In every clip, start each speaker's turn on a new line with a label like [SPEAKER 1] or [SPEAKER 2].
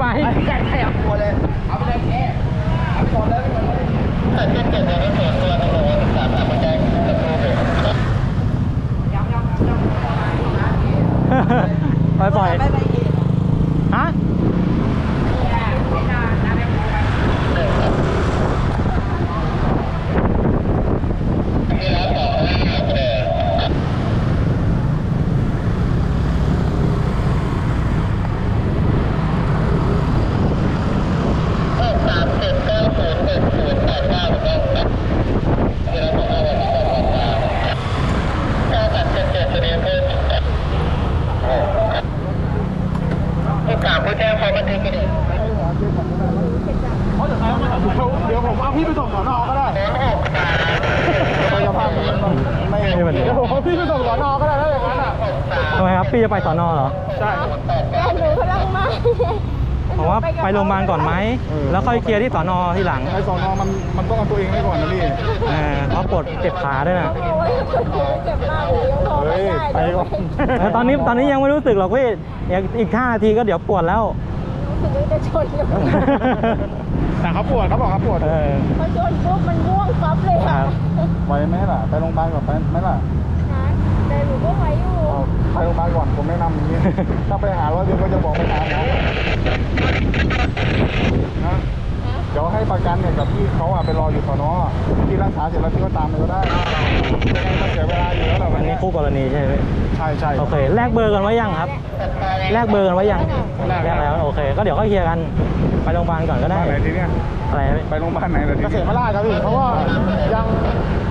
[SPEAKER 1] 翻，晒太阳过来。
[SPEAKER 2] พี่
[SPEAKER 1] จะไปสอนอเหรอ
[SPEAKER 2] ใช่
[SPEAKER 3] แฟนหนูกำลังมา
[SPEAKER 1] ผมว่าไปโรงพยาบาลก่อนไหม แล้วค่อยเคลียร์ที่สอนอทีหลัง
[SPEAKER 2] ไอ้สอนอมันมันต้องเอาตัวเองไว้ก่อนนะพี่
[SPEAKER 1] เออเพราะปวดเจ็บขาด้วยนะ
[SPEAKER 3] โอ้ยเจ็บมากเลยยังพอไม่
[SPEAKER 2] เฮ้ย
[SPEAKER 3] ได้
[SPEAKER 2] ไปก่อน
[SPEAKER 1] เออตอนนี้ตอนนี้ยังไม่รู้สึกหรอกพี่อีกอีกห้านาทีก็เดี๋ยวปวดแล้ว
[SPEAKER 3] รู้สึกว่าจะชนอยู่
[SPEAKER 2] แต่เขาปวดเขาบอกเขาปวด
[SPEAKER 1] เออ
[SPEAKER 3] พอชนปุ๊บมันง่วงปั๊บเลย
[SPEAKER 1] ค
[SPEAKER 3] ค่ะ
[SPEAKER 1] รับ
[SPEAKER 2] ไหวไหมล่ะ ไปโรงพยาบาลก่อนไปไหมล่ะ
[SPEAKER 3] นะ แต่หนูก็ไหวอยู่
[SPEAKER 2] เอาไปโรงพยาบาลก่อนผมแนะนำอย่างนี้ ถ้าไปหาร้อยเดียวก็จะบอกไปหาหมอนะเดี๋ยวให้ประกันเนี่ยกับพี่เขาอะไปรออยู่สอนอที่รักษาเสร็จแล้วพี่ก็ตามไปก็ได้ยังไงมันเสียเวลาอยู่แล้วแหละวั
[SPEAKER 1] อั
[SPEAKER 2] น
[SPEAKER 1] นนี้
[SPEAKER 2] เนี้ย
[SPEAKER 1] คู่กรณีใช่ไหม
[SPEAKER 2] ใช่ใช่
[SPEAKER 1] โอเคแลกเบอร์กันไว้ยังครับ แลกเบอร์กันไว้ยังแลกแล้วโอเค ก็เดี๋ยวค่อยเคลียร์กันไปโรงพยาบาลก่อนก็ได้
[SPEAKER 2] บ้านไหนทีเนี้ย
[SPEAKER 1] อะไรนะพี่
[SPEAKER 2] ไปโรงพยาบาลไหนล่ะทีเกษตรมาราชครับพี่เพราะว่ายัง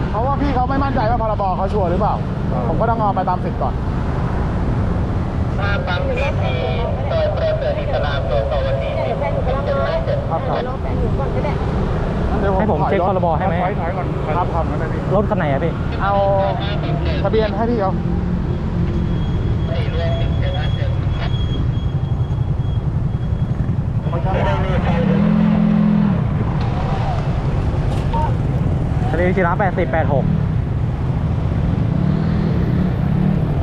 [SPEAKER 2] เพราะว่าพี่เขาไม่มั่นใจว่าพรบเขาชัวร์หรือเปล่า ผมก็ต้องเอาไปตามสิทธิ์ก่อน
[SPEAKER 3] เดี๋ยวแฟนหนูกำลังมา
[SPEAKER 2] ครับครับ
[SPEAKER 3] เดี๋ยวรอแฟนหนูก่อนก็ได้
[SPEAKER 1] ให้ผมเช็คพรบให้ไหม
[SPEAKER 2] ถอยถอยก่อนครับครับงั้นเลยพี่
[SPEAKER 1] รถคันไหนอะพี่
[SPEAKER 2] เอาทะเบียนให้พี่เขา
[SPEAKER 1] ทะเลชิระแปดสิบแปดหก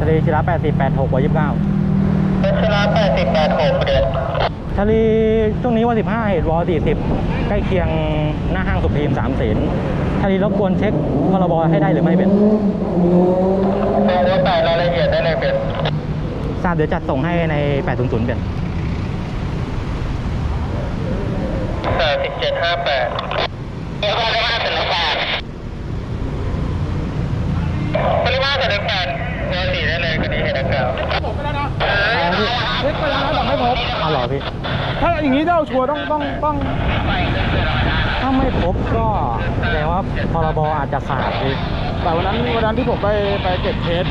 [SPEAKER 1] ทะเลชิระแปดสิบแปดหกกว่ายี่สิบเก้า
[SPEAKER 4] ชนะแปดสิบแปดหกเดือน
[SPEAKER 1] ทะเลช่วงนี้วันสิบห้าเหตุวอสี่สิบใกล้เคียงหน้าห้างสุพรีมสามเสนทะเลรบกวนเช็คพรบให้ได้หรือไม่เป็น
[SPEAKER 4] ลงว่าใส่รายละเอียดได้เลยเป็น
[SPEAKER 1] ทราบเดี๋ยวจัดส่งให้ใน800เป็น
[SPEAKER 4] แปดสิบเจ็ดห้าแปดปริมาตรห้าสิบแปด ปริมาตรสิบแปดเบอร์สี่ได้เลยคดีเหตุดังกล่าว
[SPEAKER 2] เช็คไปแล้วนะแต่ไม่พบ
[SPEAKER 1] เอาเหรอพี่
[SPEAKER 2] ถ้าอย่างนี้ถ้าเอาชัวร์ต้องต้องต้อง
[SPEAKER 1] ถ้าไม่พบก็แสดงว่าพรบอาจจะขาดพี่
[SPEAKER 2] แต่วันนั้นวันนั้นที่ผมไปไปเก็บเคส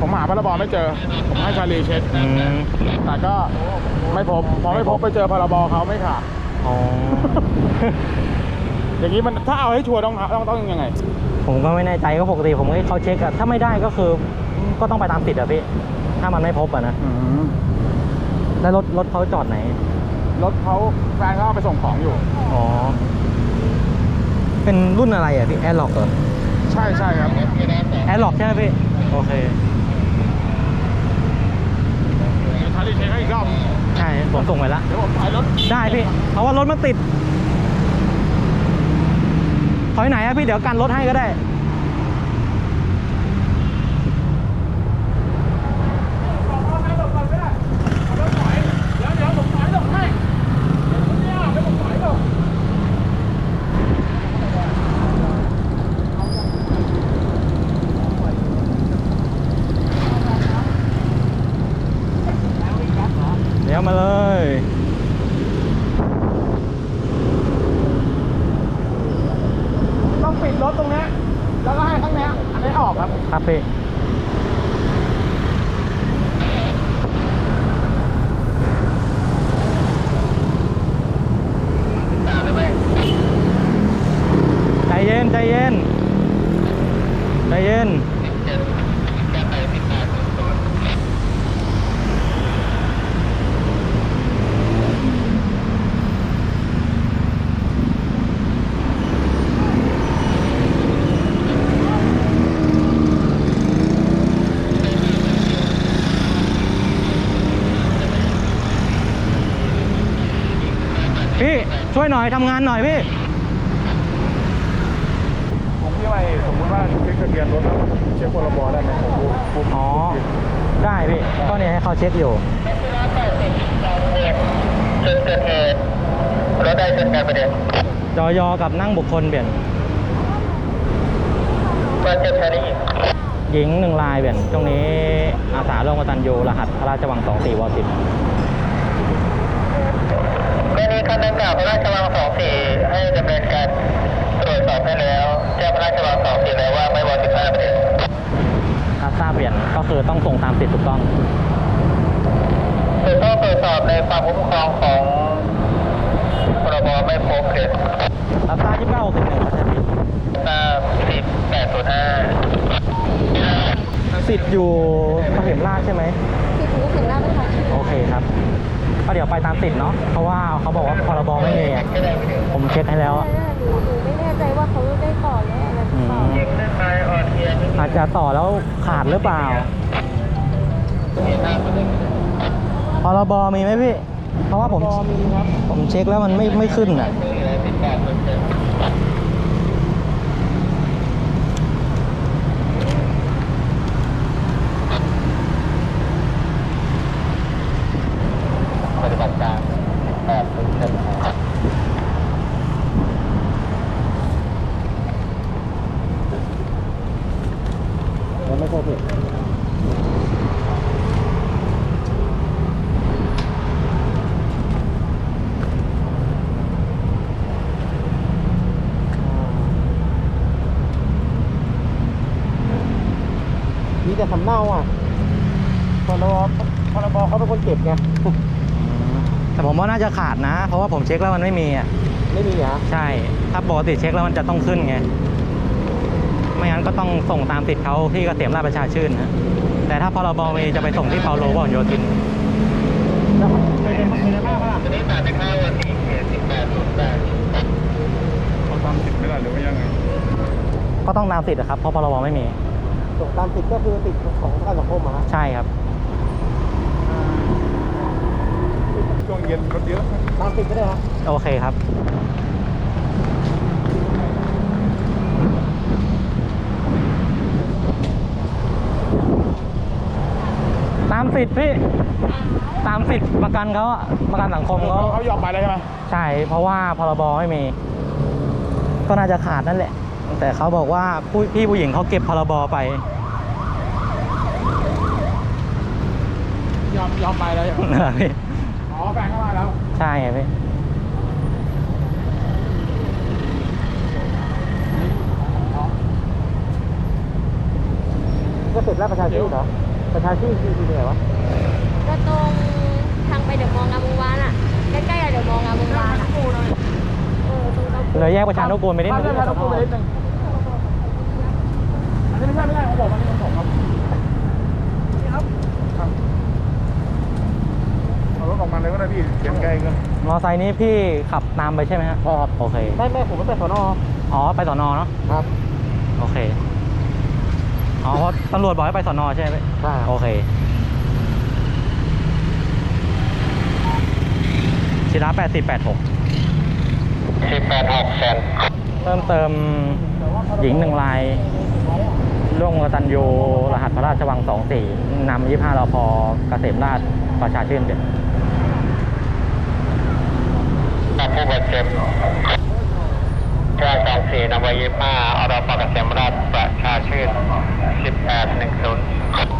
[SPEAKER 2] ผมหาพรบไม่เจอ ผมให้ชาลีเช็คแต่ก็ไม่พบ พอไม่พบไปเจอพรบเขาไม่ขาด
[SPEAKER 1] อ๋อ
[SPEAKER 2] อย่างนี้มันถ้าเอาให้ชัวร์ต้องต้องต้องยังไง
[SPEAKER 1] ผมก็ไม่แน่ใจก็ปกติผมให้เขาเช็คอะถ้าไม่ได้ก็คือก็ต้องไปตามสิทธิ์อะพี่ ถ้ามันไม่พบอะนะ
[SPEAKER 2] อืม
[SPEAKER 1] แล้วรถรถเขาจอดไหน
[SPEAKER 2] รถเขาแฟนเขาเอาไปส่งของอยู่
[SPEAKER 1] อ๋อ เป็นรุ่นอะไรอะพี่แอร์ล็อกเหรอ
[SPEAKER 2] ใช่ใช่ครับ
[SPEAKER 1] แอร์ล็อกใช่ไหมพี่ โอเค
[SPEAKER 2] ชาลีเช็คให้อีกรอบ
[SPEAKER 1] ใช่ ผมส่งไปแล้ว
[SPEAKER 2] เดี๋ยวผมถอยรถ
[SPEAKER 1] ได้พี่ เพราะว่ารถมันติดถ อยไหนอะพี่เดี๋ยวกันรถให้ก็ได้ เดี๋ยวมาเลย
[SPEAKER 2] ต้องปิด รถตรงเนี้ยแล้วก็ให้ข้างเนี้ยอันนี้ออกครับ
[SPEAKER 1] ครับพี่ ใจเย็น ใจเย็น ใจเย็น พี่ ช่วยหน่อยทำงานหน่อยพี่
[SPEAKER 2] ผมที่ไปสมมติว่าเช็คทะเบียนรถแล้วเช็คพรบได้ไหมผมรู้ผม
[SPEAKER 1] อ๋อ ได้พี่ก็เนี่ยให้เขาเช็คอยู่
[SPEAKER 4] จุดเกิดเหตุรถได้ชนกันประเด็น
[SPEAKER 1] จอยอกับนั่งบุคคลเปลี่ยน
[SPEAKER 4] ว่าเจ็บชายได้ยิน
[SPEAKER 1] หญิงหนึ่งลายเปลี่ยนตรงนี้อาสาร่วมกตันยูรหัสพระราชวังสองสี่วสิบ
[SPEAKER 4] กรณีคันดังกล่าวพระราชวังสองสี่ให้ดำเนินการตรวจสอบให้แล้วแจ้งพระราชวังสองสี่แล้วว่าไม่วอสิบห้าประเด็น
[SPEAKER 1] อาซาเปลี่ยน ก็คือต้องส่งตามสิทธิ์ถูกต้อง
[SPEAKER 4] คือต้องตรวจสอบในความคุ้มครองของพรบไม่พบเกิด
[SPEAKER 1] อาซายี่สิบเก้าหกสิบหนึ่งใช่ไหม
[SPEAKER 4] ทราบสิบแปดศูนย์ห้า
[SPEAKER 1] สิทธิ์อยู่เกษมราชใช่ไหม
[SPEAKER 3] คือถึงก็ถึงหน้าประชาชน
[SPEAKER 1] โอเคครับก็เดี๋ยวไปตามสิทธิ์เนาะเพราะว่าเขาบอกว่าพรบไม่มีอะผมเช็คให้แล้วอะ
[SPEAKER 3] หนูหนูไม่แน่ใจว่าเขาได้ต่อแล้วอะไรหรือเปล่า
[SPEAKER 1] อาจจะต่อแล้วขาดหรือเปล่า
[SPEAKER 4] เหตุหน้าประเด็น
[SPEAKER 1] พรบมีไหมพี่ เพราะว่าผมผมเช็คแล้วมันไม่ไม่ขึ้นอะ
[SPEAKER 4] มีอะไรสิบแปดเปอร์เซ็นต์ ปฏิบัติการแปดเปอร์เซ็นต์
[SPEAKER 2] ยังไม่ครบเลยมี แต่สำเนาอะพรบพรบเขาเป็นคนเก็บไง
[SPEAKER 1] แต่ผมว่าน่าจะขาดนะ เพราะว่าผมเช็คแล้วมันไม่มีอะ
[SPEAKER 2] ไม่มีเหรอ
[SPEAKER 1] ใช่ ถ้าปกติเช็คแล้วมันจะต้องขึ้นไง ไม่งั้นก็ต้องส่งตามติดเขาที่เกษมราชประชาชื่นนะแต่ถ้าพรบมีจะไปส่งที่เปาโลวอนโยธิน
[SPEAKER 2] แล้วไม่ได้ไม่ได้มากป่ะ
[SPEAKER 4] ตอนนี้สามสิบห้าวันที่เขตสิบแปดศูนย์แปด
[SPEAKER 2] เขาทำผิดไม่ได้หรือว่ายังไง
[SPEAKER 1] ก็ต้องตามติดอะครับเพราะพรบไม่มี
[SPEAKER 2] ส่งตามสิทธิ์ก็คือติดของประกันสังคมอะฮะ
[SPEAKER 1] ใช่ครับ
[SPEAKER 2] ช่วงเย็นรถเยอะตามสิทธิ์ก็ได้ฮะ
[SPEAKER 1] โอเคครับ ตามสิทธิ์พี่ ตามสิทธิ์ประกันเขาอะประกันสังคมเขา
[SPEAKER 2] เขายอมไปแล้วใช่ไหม
[SPEAKER 1] ใช่ เพราะว่าพรบไม่มี ก็น่าจะขาดนั่นแหละ แต่เขาบอกว่าผู้พี่ผู้หญิงเขาเก็บพรบไป
[SPEAKER 2] ยอมยอมไปแล้วใช่ไหม
[SPEAKER 1] นะพี่
[SPEAKER 2] อ๋อแฟนเข้ามาแล้ว
[SPEAKER 1] ใช่ไงพี่
[SPEAKER 2] ก็ติดแล้วประชาชื่นเหรอ ประชาชื่นคือที่ไหนวะ
[SPEAKER 3] ก็ตรงทางไปเดี๋ยวมองงามวงวานอะ ใกล้ๆอะเดี๋ยวมองงามวงวานอะ เออตรงนั้น
[SPEAKER 1] เลยแยกประชานุกูลไปนิด
[SPEAKER 2] ข้าม
[SPEAKER 1] นึ
[SPEAKER 2] เรื่อง
[SPEAKER 1] ง
[SPEAKER 2] ทางรถตู้ไปนิดนึงอันนี้ไม่ใช่ไม่ใช่ของผมอันนี้ของผมครับนี่ครับครับเอารถออกมาเลยก็ได้พี่เขียนไกลเกัน
[SPEAKER 1] มอไซค์นี้พี่ขับตามไปใช่ไหมฮะ
[SPEAKER 2] ครับ
[SPEAKER 1] โอเค
[SPEAKER 2] ไม่ไม่ผมไม่ไปสอนอ
[SPEAKER 1] อ๋อไปสอนอเนาะ
[SPEAKER 2] ครับ
[SPEAKER 1] โอเคอ๋อเพราะตำรวจบอกให้ไปสอนอใช่ไหมพี่
[SPEAKER 2] ใช่
[SPEAKER 1] โอเคชิระแปดสิบแปดหก
[SPEAKER 4] สิบแปดหกแสน
[SPEAKER 1] เพิ่มเติมหญิงหนึ่งรายร่วมกตันยูรหัสพระราชวังสองสี่นำยี่ห้ารพเกษมราชประชาชื่นเป็น
[SPEAKER 4] นำผู้บาดเจ็บ924นำไว้25อรปเกษมราชประชาชื่น 1810